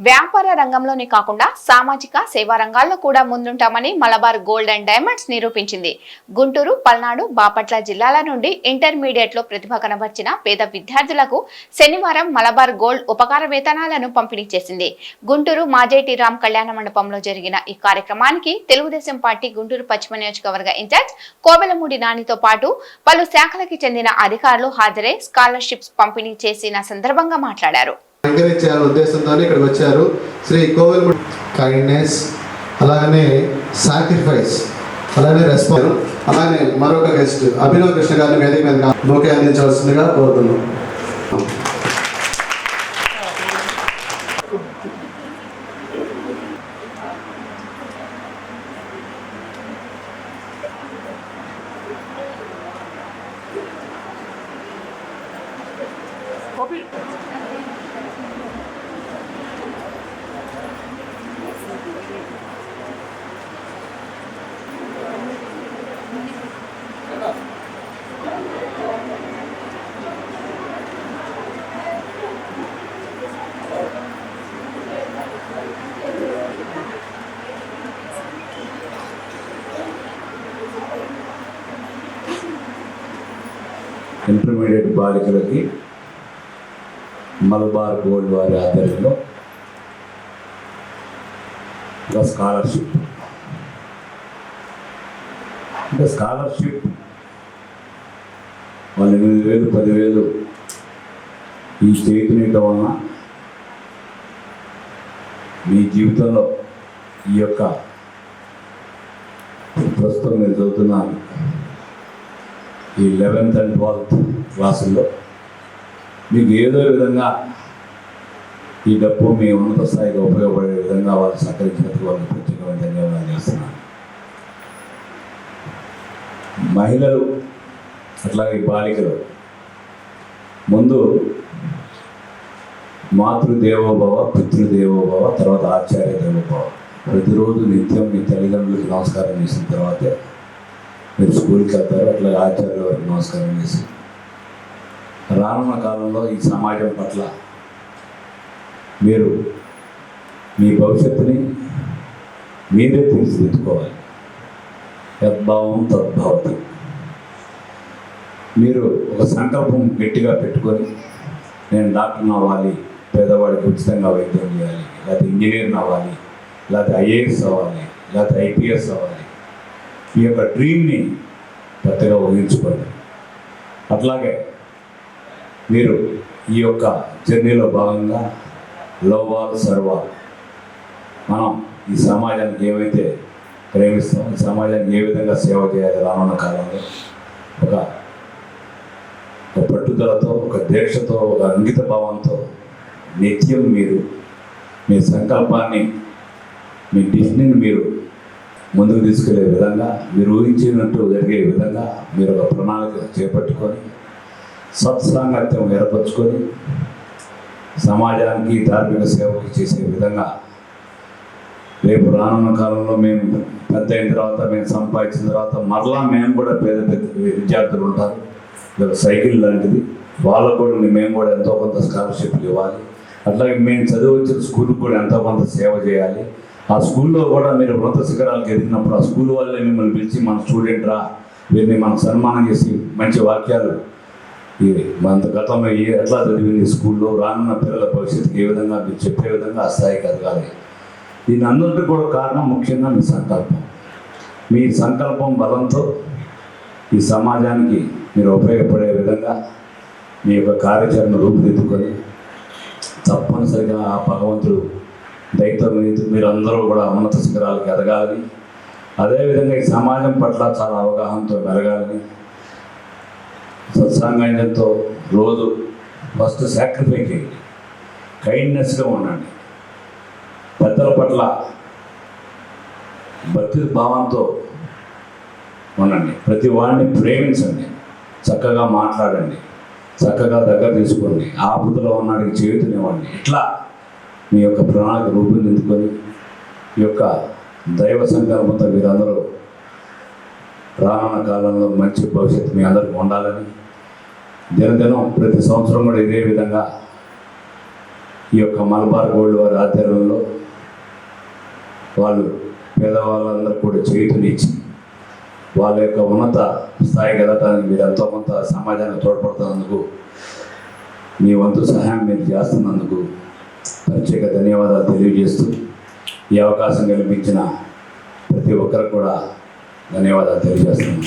వ్యాపార రంగంలోనే కాకుండా సామాజిక సేవా రంగాల్లో కూడా ముందుంటామని మలబార్ గోల్డ్ అండ్ డైమండ్స్ నిరూపించింది. గుంటూరు పల్నాడు బాపట్ల జిల్లాల నుండి ఇంటర్మీడియట్లో ప్రతిభ కనబర్చిన పేద విద్యార్థులకు శనివారం మలబార్ గోల్డ్ ఉపకార వేతనాలను పంపిణీ చేసింది. గుంటూరు మాజేటి రామ్ కళ్యాణ మండపంలో జరిగిన ఈ కార్యక్రమానికి తెలుగుదేశం పార్టీ గుంటూరు పశ్చిమ నియోజకవర్గ ఇన్ఛార్జ్ కోవెలమూడి నానితో పాటు పలు శాఖలకి చెందిన అధికారులు హాజరై స్కాలర్షిప్స్ పంపిణీ చేసిన సందర్భంగా మాట్లాడారు. ఎంకరేజ్ చేయాలనే ఉద్దేశంతో ఇక్కడికి వచ్చారు. శ్రీ కోవిల్ కైండ్నెస్ అలాగనే సాక్రిఫైస్ అలానే రెస్పాన్స్ అలానే మరొక గెస్ట్ అభినవ్ కృష్ణ గారిని వేదిక మీద బోకే అందించవలసిందిగా కోరుతున్నాం. ఇంటర్మీడియట్ బాలికలకి మలబార్ గోల్డ్ వారి ఆధ్వర్యంలో ఇంకా స్కాలర్షిప్. ఇంకా స్కాలర్షిప్ వాళ్ళు ఎనిమిది వేలు పదివేలు ఈ చేతినీయటం వలన మీ జీవితంలో ఈ యొక్క ప్రస్తుతం మీరు చదువుతున్నాను ఈ లెవెన్త్ అండ్ ట్వెల్త్ క్లాసుల్లో మీకు ఏదో విధంగా ఈ డబ్బు మీ ఉన్నత స్థాయిగా ఉపయోగపడే విధంగా వాళ్ళు సహకరించినందుకు వాళ్ళకి ప్రత్యేకమైన ధన్యవాదాలు చేస్తున్నాను మహిళలు అట్లాగే బాలికలు ముందు మాతృదేవోభవ పితృదేవోభవ తర్వాత ఆచార్య దేవోభవ ప్రతిరోజు నిత్యం మీ తల్లిదండ్రులకు నమస్కారం చేసిన తర్వాతే ఊరికి వెళ్తారు అట్లా ఆచార్యుల వారికి నమస్కారం చేసి. రానున్న కాలంలో ఈ సమాజం పట్ల మీరు మీ భవిష్యత్తుని మీరే తీర్చిదిద్దుకోవాలి. యద్భావం తద్భావతి. మీరు ఒక సంకల్పం గట్టిగా పెట్టుకొని నేను డాక్టర్ని అవ్వాలి పేదవాడికి ఉచితంగా వైద్యం చేయాలి లేకపోతే ఇంజనీర్ని అవ్వాలి లేకపోతే ఐఏఎస్ అవ్వాలి లేకపోతే ఐపీఎస్ అవ్వాలి. ఈ యొక్క డ్రీమ్ని పెద్దగా ఊహించుకోండి. అట్లాగే మీరు ఈ యొక్క జర్నీలో భాగంగా లోవాల్ సర్వాల్ మనం ఈ సమాజానికి ఏమైతే ప్రేమిస్తాం ఈ సమాజానికి ఏ విధంగా సేవ చేయాలి రానున్న కాలంలో ఒక ఒక పట్టుదలతో ఒక దీక్షతో ఒక అంకిత భావంతో నిత్యం మీరు మీ సంకల్పాన్ని మీ డిస్నీని మీరు ముందుకు తీసుకెళ్ళే విధంగా మీరు ఊహించినట్టు జరిగే విధంగా మీరు ఒక ప్రణాళిక చేపట్టుకొని సత్సాంగత్యం ఏర్పరచుకొని సమాజానికి ధార్మిక సేవకు చేసే విధంగా రేపు రానున్న కాలంలో మేము పెద్ద అయిన తర్వాత మేము సంపాదించిన తర్వాత మరలా మేము కూడా పేద పెద్ద విద్యార్థులు ఉంటారు. ఇది సైకిల్ లాంటిది. వాళ్ళకు కూడా మేము కూడా ఎంతో కొంత స్కాలర్షిప్లు ఇవ్వాలి. అట్లాగే మేము చదివి స్కూల్కి కూడా ఎంతో కొంత సేవ చేయాలి. ఆ స్కూల్లో కూడా మీరు వ్రత శిఖరాలకు ఎదిగినప్పుడు ఆ స్కూల్ వాళ్ళే మిమ్మల్ని పిలిచి మన స్టూడెంట్ రా వీరిని మనం సన్మానం చేసి మంచి వాక్యాలు ఇది మన గతంలో ఏ ఎట్లా చదివింది స్కూల్లో రానున్న పిల్లల భవిష్యత్తుకి ఏ విధంగా మీరు చెప్పే విధంగా ఆ స్థాయికి ఎదగాలి దీని అందరికీ కూడా కారణం ముఖ్యంగా మీ సంకల్పం. మీ సంకల్పం బలంతో ఈ సమాజానికి మీరు ఉపయోగపడే విధంగా మీ యొక్క కార్యాచరణ రూపుదిద్దుకొని తప్పనిసరిగా ఆ భగవంతుడు దయతో మీరు మీరందరూ కూడా ఉన్నత శిఖరాలకు ఎదగాలని. అదేవిధంగా ఈ సమాజం పట్ల చాలా అవగాహనతో మెరగాలని సత్సాంగంతో రోజు ఫస్ట్ సాక్రిఫై చేయండి. కైండ్నెస్గా ఉండండి. పెద్దల పట్ల భక్తి భావంతో ఉండండి. ప్రతి వాడిని ప్రేమించండి. చక్కగా మాట్లాడండి. చక్కగా దగ్గర తీసుకోండి. ఆపదలో ఉన్నాడికి చేతునివ్వండి ఇట్లా మీ యొక్క ప్రణాళిక రూపొందించుకొని ఈ యొక్క దైవ సంకల్పంతో మీరందరూ రానున్న కాలంలో మంచి భవిష్యత్తు మీ అందరికీ ఉండాలని దినదినం ప్రతి సంవత్సరం కూడా ఇదే విధంగా ఈ యొక్క మలబార్ గోల్డ్ వారి ఆధ్వర్యంలో వాళ్ళు పేదవాళ్ళందరూ కూడా చేతునిచ్చి వాళ్ళ యొక్క ఉన్నత స్థాయికి ఎదగడానికి మీరు ఎంతో కొంత సమాజానికి తోడ్పడుతున్నందుకు మీ వంతు సహాయం మీరు చేస్తున్నందుకు ప్రత్యేక ధన్యవాదాలు తెలియజేస్తూ ఈ అవకాశం కల్పించిన ప్రతి ఒక్కరికి కూడా ధన్యవాదాలు తెలియజేస్తున్నాను.